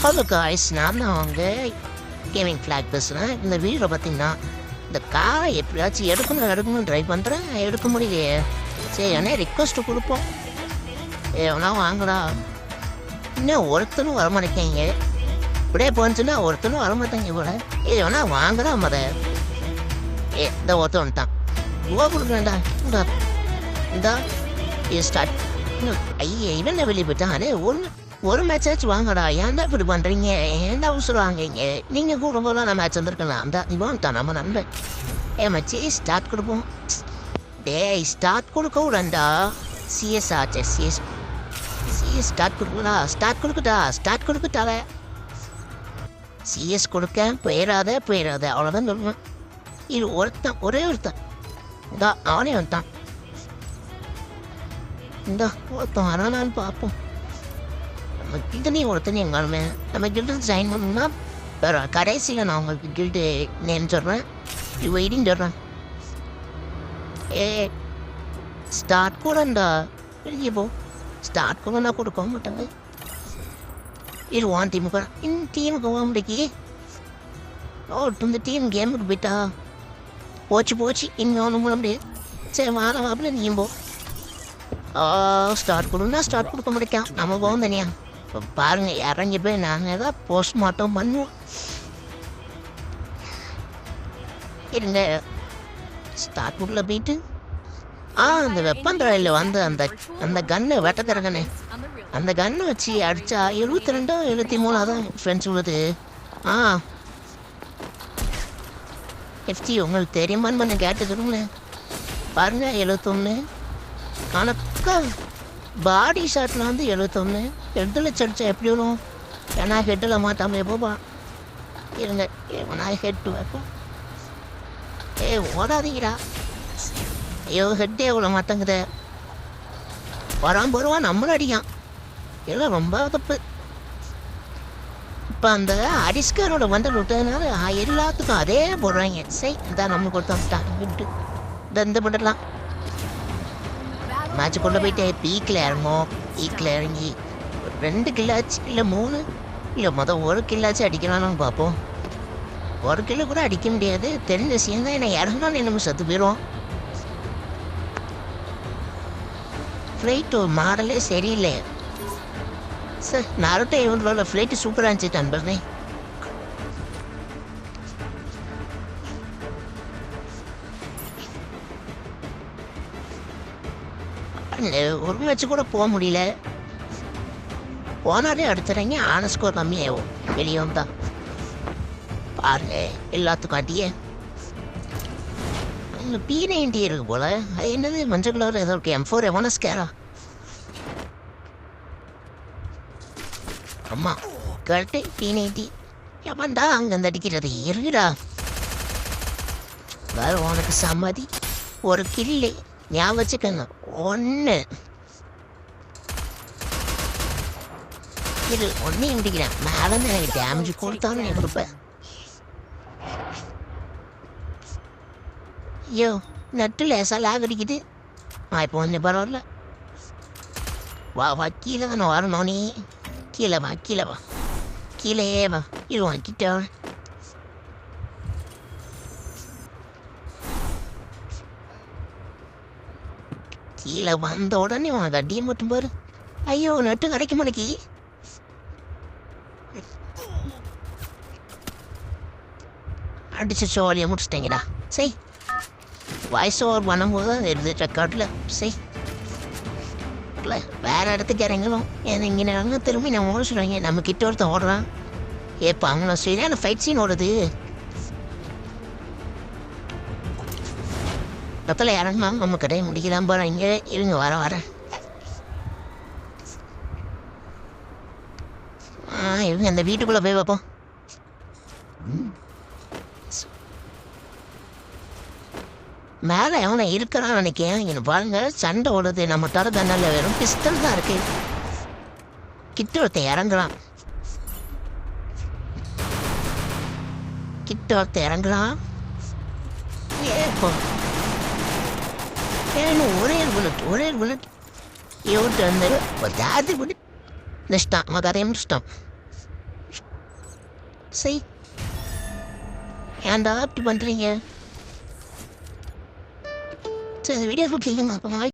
Hello guys நான் தான் அவங்க கேமிங் ஃப்ளாக் பேசுகிறேன் இந்த வீடியோ பார்த்தீங்கன்னா இந்த காரை எப்படியாச்சும் எடுக்கணும் எடுக்கணும்னு ட்ரை பண்ணுறேன் எடுக்க முடியலையே. சரி அண்ணே ரிக்வஸ்ட்டு கொடுப்போம். எவனா வாங்கடா. இன்னும் ஒருத்தனும் வரமாட்டேங்க இப்படியே போனுச்சுன்னா ஒருத்தனும் வரமாட்டாங்க இவ்வளோ ஏ வேணா வாங்கடா மத ஏ இந்த ஒருத்தன் வந்துட்டான். ரூபா கொடுக்குறேன்டா. இந்தா. இந்தா. இது ஸ்டார்ட் ஐயே இவன் வெளியே போயிட்டான்? அடே ஒரு ஒரு மேட்சாச்சும் வாங்கடா. ஏன்டா இப்படி பண்ணுறீங்க ஏன்டா அவசரம் வாங்குறீங்க? நீங்கள் கூட போல நான் மேட்ச் வந்திருக்கலாம். அந்த இவன் தான் நம்ம நண்பன். ஏ மச்சி ஸ்டார்ட் கொடுப்போம். டேய் ஸ்டார்ட் கொடுக்க விடண்டா. சிஎஸ் ஆச்சு. சிஎஸ் சிஎஸ் ஸ்டார்ட் கொடுக்கடா ஸ்டார்ட் கொடுக்குடா ஸ்டார்ட் கொடுக்கட்டால. சிஎஸ் கொடுக்க போயிடாத போயிடாத அவ்வளோதான் சொல்லுவேன். இது ஒருத்தன் ஒரே ஒருத்தன். இந்தா அவனே வந்துட்டான். இந்தா ஒருத்தன் வரானான்னு பார்ப்போம். நம்ம கில்டுலேயும் ஒருத்தனையும் எங்காலுமே. நம்ம கில்டு ஜாயின் பண்ணணும்னா வேற கடைசியில் நான் உங்களுக்கு கில்டு நேம் சொல்கிறேன் இது வெயிட்டிங் சொல்கிறேன் ஏ ஸ்டார்ட் கூடண்டா வெளியே போ. ஸ்டார்ட் கூட நான் கொடுக்க மாட்டாங்க. இது வான் டீமுக்கு இந்த டீமுக்கு போக முடிக்கி. ஓ இந்த டீம் கேமுக்கு போயிட்டா. போச்சு போச்சு. இங்கே ஒன்றும் பண்ண முடியாது. சரி வாழ வாப்பில் நீயும் போ. ஸ்டார்ட் கொடுன்னா ஸ்டார்ட் கொடுக்க முடியாது நம்ம போகும் தனியா. இப்போ பாருங்க இறங்கி போய் நாங்கள் தான் போஸ்ட்மார்ட்டம் பண்ணுவோம். இருங்க ஸ்டார்ட் உள்ள போயிட்டு. ஆ அந்த வெப்பந்தரையில் வந்து அந்த அந்த கன்னு வெட்ட திறகனே அந்த கன்னை வச்சு அடித்தா எழுபத்தி ரெண்டோ எழுபத்தி மூணு அதான் ஃப்ரெண்ட்ஸ் உள்ளது ஆ. எஃப்டி உங்களுக்கு தெரியுமான்னு பண்ண கேட்டுக்கிறோங்களேன் பாருங்க எழுபத்தொன்று கணக்கா பாடி ஷாட்டில் வந்து எழுபத்தொன்று ஹெட்டில் சடித்தா எப்படி வரும்? ஏன்னா ஹெட்டில் மாட்டாம போவான் இருங்க நான் ஹெட் வைப்போம். ஏ ஓடாதீங்கடா. ஐயோ ஹெட்டே எவ்வளோ மாற்றங்குத வரான் போடுவான் நம்மளும் அடிக்கான் எல்லாம் ரொம்ப தப்பு. இப்போ அந்த அடிஸ்கரோட வந்து விட்டதுனால எல்லாத்துக்கும் அதே போடுறாங்க. சரி இதான் நம்ம கொடுத்தோம்ட்டான் விட்டு. இந்த இந்த பண்ணலாம் மேட்ச் கொண்டு போயிட்டு பீக்கில் இறங்கும் பீக்கில் இறங்கி ஒரு ரெண்டு கில்லாச்சு இல்லை மூணு? இல்லை மொதல் ஒரு கில்லாச்சும் அடிக்கலாம்னு பார்ப்போம். ஒரு கிலோ கூட அடிக்க முடியாது. தெரிஞ்ச விஷயம் தான் என்னை இறங்கணும்னு நம்ம சத்து போயிடும் ஃப்ளைட்டு மாடலே சரியில்லை. சார் நாரோட்டோ இவங்களோட ஃப்ளைட்டு சூப்பராக இருந்துச்சு நண்பர்களே. இந்த ஒரு மேட்ச் கூட போக முடியல. போனாலே அடுத்துறீங்க ஆன ஸ்கோர் கம்மியாகும் வெளியே வந்தா. பாருங்க எல்லாத்துக்கும் அடியே. பி நைன்டி இருக்கு போல. அது என்னது? மஞ்சள் கலர் ஏதோ இருக்கு. எம் ஃபோர் எவன ஸ்கேரா அம்மா கரெக்டு பி நைன்டி எவன்டா அங்கே அடிக்கிறது? இருக்குடா வேற உனக்கு சம்மதி. ஒரு கில்லு ஞாபகம் வச்சுக்கோங்க ஒன்று இது ஒன்றே முடிக்கிறேன் மேலே எனக்கு டேமேஜ் கொடுத்தாலும் நீ கொடுப்பேன் ஐயோ நட்டு லேசாக லாக் அடிக்குது ஆ இப்போ ஒன்று பரவாயில்ல வா வா கீழே தானே வரணும் நீ கீழே வா கீழே வா கீழே வா இது வாங்கிட்டேன் கீழே வந்த உடனே அவன் தட்டியை மட்டும் பாரு. ஐயோ நட்டு கிடைக்கும் எனக்கு அடிச்சு சோழியை முடிச்சிட்டேங்கடா. சரி வாய்ஸ் ஓவர் பண்ணும்போது தான் வருது ரெக்கார்டில் சரி இல்லை வேறு இடத்துக்கு இறங்கணும். ஏன்னா இங்கே இறங்க திரும்பி நம்ம ஓட சொல்லுவாங்க. நம்ம கிட்ட ஒருத்தன் ஓடுறான். ஏப்பா அவங்கள சரியான ஃபைட் சீன் ஓடுது. இடத்துல இறங்குமா நம்ம கடையை முடிக்கலாம் போகிறோம் இங்கே இருங்க வர வரேன் ஆ இருங்க இந்த வீட்டுக்குள்ளே போய் வைப்போம் மேலே எவனை இருக்கிறான் நினைக்கிறேன். இங்கே பாருங்க சண்டை ஓடுது. நம்ம தர தண்டால வெறும் பிஸ்தல் தான் இருக்கு. கிட்ட ஒருத்தன் இறங்குறான். கிட்ட ஒருத்தன் இறங்குறான். ஏப்போ ஏன்னு ஒரே புல்லட் ஒரே புல்லட் இவர்கிட்ட வந்து ஜாதி புல்லட் நிஷ்டான் அவன் கதையை முடிச்சிட்டான் சரி ஏன்டா இப்படி பண்ணுறீங்க சரி வீடியோ பிடிக்குங்க அப்போ